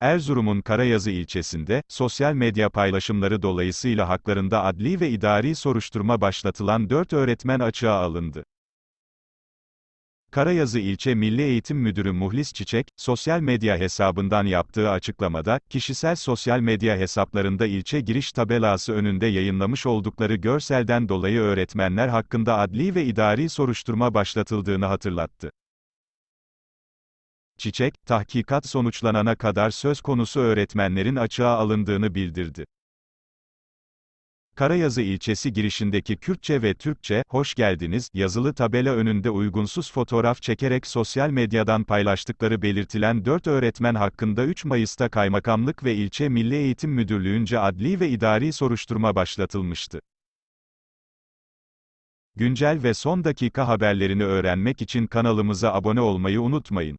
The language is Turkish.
Erzurum'un Karayazı ilçesinde, sosyal medya paylaşımları dolayısıyla haklarında adli ve idari soruşturma başlatılan 4 öğretmen açığa alındı. Karayazı İlçe Milli Eğitim Müdürü Muhlis Çiçek, sosyal medya hesabından yaptığı açıklamada, kişisel sosyal medya hesaplarında ilçe giriş tabelası önünde yayınlamış oldukları görselden dolayı öğretmenler hakkında adli ve idari soruşturma başlatıldığını hatırlattı. Çiçek, tahkikat sonuçlanana kadar söz konusu öğretmenlerin açığa alındığını bildirdi. Karayazı ilçesi girişindeki Kürtçe ve Türkçe, hoş geldiniz, yazılı tabela önünde uygunsuz fotoğraf çekerek sosyal medyadan paylaştıkları belirtilen 4 öğretmen hakkında 3 Mayıs'ta Kaymakamlık ve İlçe Milli Eğitim Müdürlüğü'nce adli ve idari soruşturma başlatılmıştı. Güncel ve son dakika haberlerini öğrenmek için kanalımıza abone olmayı unutmayın.